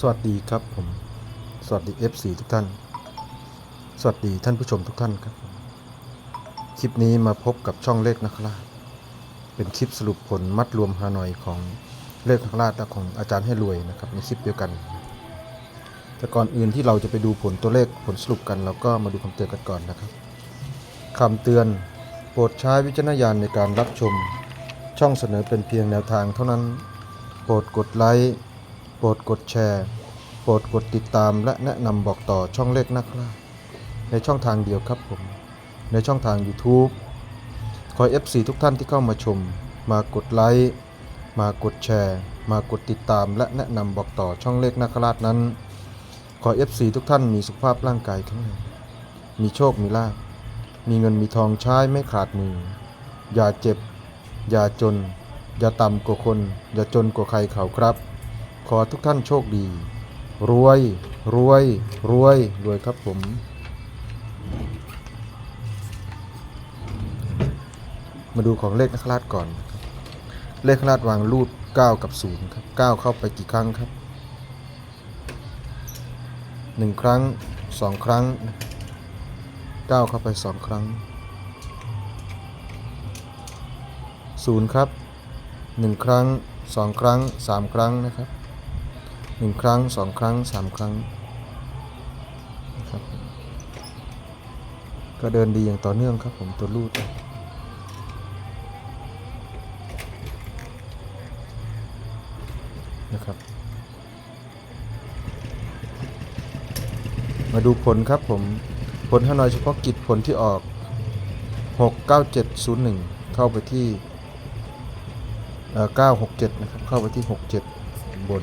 สวัสดีครับผม สวัสดี FC ทุกท่าน สวัสดีท่านผู้ชมทุกท่านครับ คลิปนี้มาพบกับช่องเลขนักราชเป็นคลิปสรุปผลมัดรวมฮานอยของเลขนักราชและของอาจารย์ให้รวยนะครับในคลิปเดียวกัน แต่ก่อนอื่นที่เราจะไปดูผลตัวเลขผลสรุปกันเราก็มาดูคำเตือนกันก่อนนะครับคำเตือนโปรดใช้วิจารณญาณในการรับชม ช่องเสนอเป็นเพียงแนวทางเท่านั้น โปรดกดไลค์ รดกดแชร์ โปรดกดติดตามและแนะนำบอกต่อช่องเลขนักล่าในช่องทางเดียวครับผม ในช่องทาง YouTube ขอ FC ทุกท่านที่เข้ามาชม มากดไลค์มากดแชร์ มากดติดตามและแนะนำบอกต่อช่องเลขนักราชนั้น ขอ FC ทุกท่านมีสุขภาพร่างกายแข็งแรงมีโชคมีลาภมีเงินมีทองใช้ไม่ขาดมือ อย่าเจ็บ อย่าจน อย่าต่ำกว่าคน อย่าจนกว่าใครเขาครับ ขอทุกท่านโชคดี รวย รวย รวย รวยครับผมมาดูของเลขนักราชก่อน เลขนักราชวางรูด 9 กับ 0 ครับ 9 เข้าไปกี่ครั้งครับ 1 ครั้ง 2 ครั้ง 9 เข้าไป 2 ครั้ง 0 ครับ 1 ครั้ง 2 ครั้ง 3 ครั้งนะครับ 1ครั้ง2ครั้ง3ครั้งนะครับก็เดินดีอย่างต่อเนื่องครับผมตัวรูดนะครับ มาดูผลครับผมผลฮานอยเฉพาะกิจผลที่ออก 69701 เข้าไปที่เอ่อ967 นะครับ เข้าไปที่ 67 บน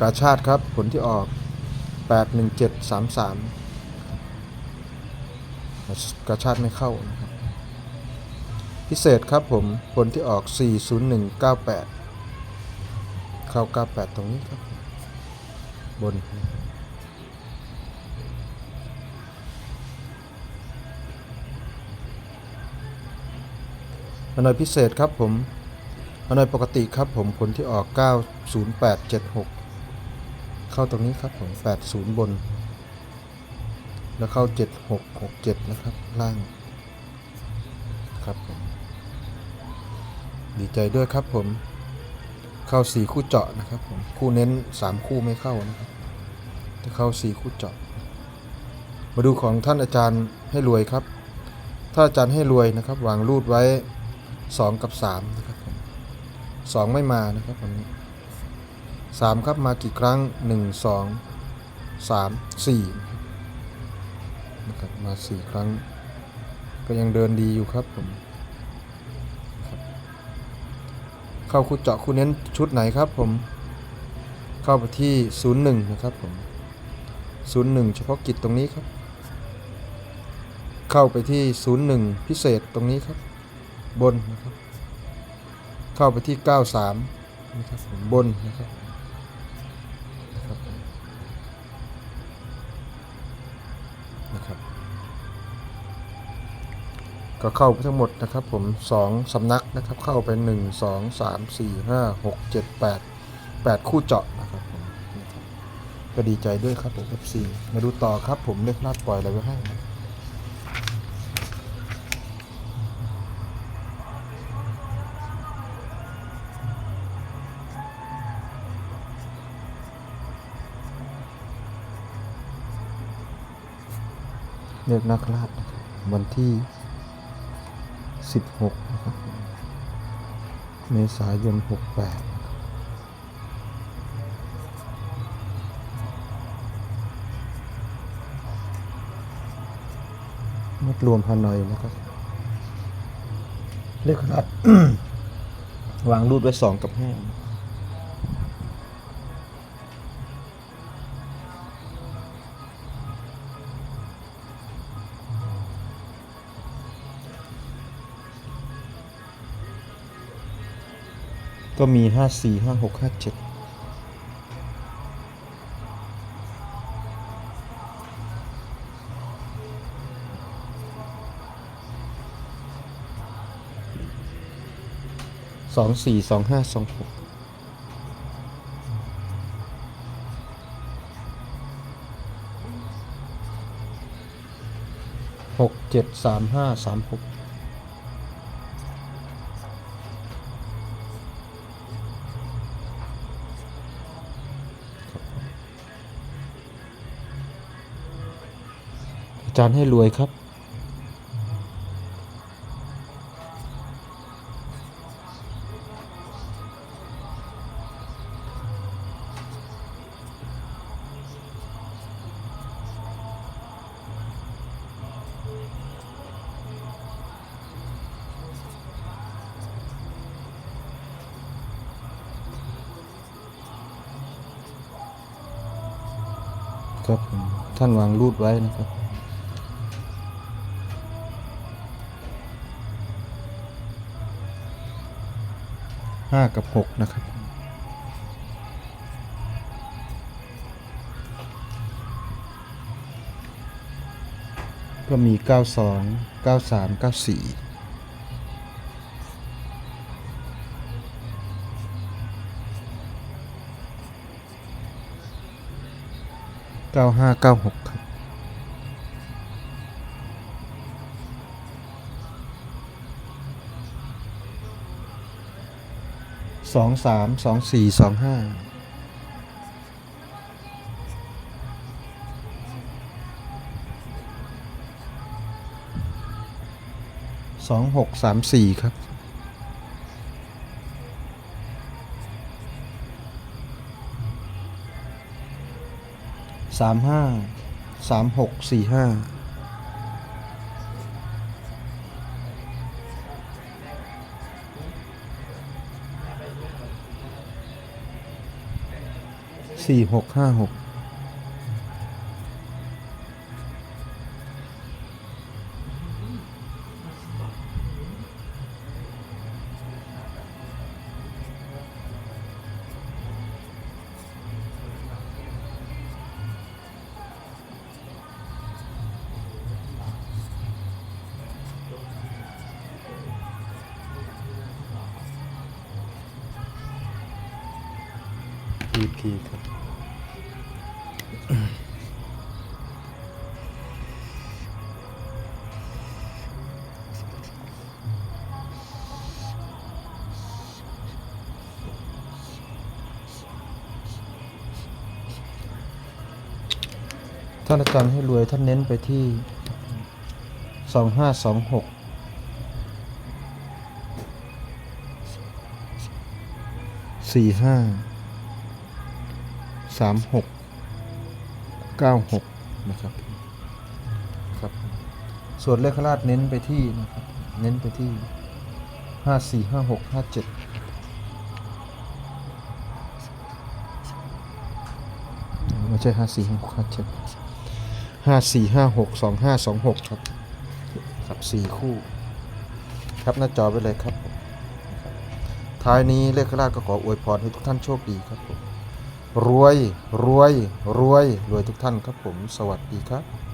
กาชาติครับ ผลที่ออก 81733 กาชาติไม่เข้านะครับ พิเศษครับผมผลที่ออก 40198 เข้า 98 ตรงนี้ครับ บนนะครับฮานอยพิเศษครับผมฮานอยปกติครับผมผลที่ออก 90876 เข้าตรงนี้ครับผม80บน แล้วเข้า7667นะครับ ล่าง ครับผมดีใจด้วยครับผม เข้า4คู่เจาะนะครับผม คู่เน้น3คู่ไม่เข้านะครับจะเข้า4คู่เจาะ มาดูของท่านอาจารย์ให้รวยครับ ถ้าอาจารย์ให้รวยนะครับ วางรูดไว้2กับ3นะครับผม2ไม่มานะครับวันนี้ 3 ครับมากี่ครั้ง 1 2 3 4นะครับมา 4 ครั้ง ก็ยังเดินดีอยู่ครับผมเข้าคู่เจาะคู่เน้นชุดไหนครับผม เข้าไปที่ 01 นะครับผม 01 เฉพาะกิจตรงนี้ครับ เข้าไปที่ 01 พิเศษตรงนี้ครับ บนนะครับ เข้าไปที่ 93นะครับผมบนนะครับ ก็เข้าไปทั้งหมดนะครับผมสองสำนักนะครับเข้าไปหนึ่งสองสามสี่ห้าหกเจ็ดแปดแปดคู่เจาะนะครับผมก็ดีใจด้วยครับผม FC มาดูต่อครับผมเลขลาดปล่อยอะไรไว้ให้นะเลขนักลาดนะครับวันที่ 16นะครับเมษายน 68มัดรวมฮานอยนะครับ เลขขนาดวางรูดไว้2กับ5 ก็มี 5 4 5 6 5 7 สองสี่สองห้าสองหกหกเจ็ดสามห้าสามหก จารย์ให้รวยครับครับท่านวางรูดไว้นะครับ ห้ากับหกนะครับ ก็มีเก้าสองเก้าสามเก้าสี่เก้าห้าเก้าหกครับ สองสามสองสี่สองห้าสองหกสามสี่ครับสามห้าสามหกสี่ห้า สี่หกห้าหกีพีครับท่านอาจารย์ให้รวยท่านเน้นไปที่สองห้าสองหกสี่ห้า สามหกเก้าหกนะครับครับ ส่วนเลขราชเน้นไปที่นะครับ เน้นไปที่ห้าสี่ห้าหกห้าเจ็ดไม่ใช่ห้าสี่ห้าหกห้าเจ็ดห้าสี่ห้าหกสองห้าสองหกครับครับสี่คู่ ครับหน้าจอไปเลยครับผมท้ายนี้เลขราชก็ขออวยพรให้ทุกท่านโชคดีครับผม รวย รวย รวย รวยทุกท่านครับผม สวัสดีครับ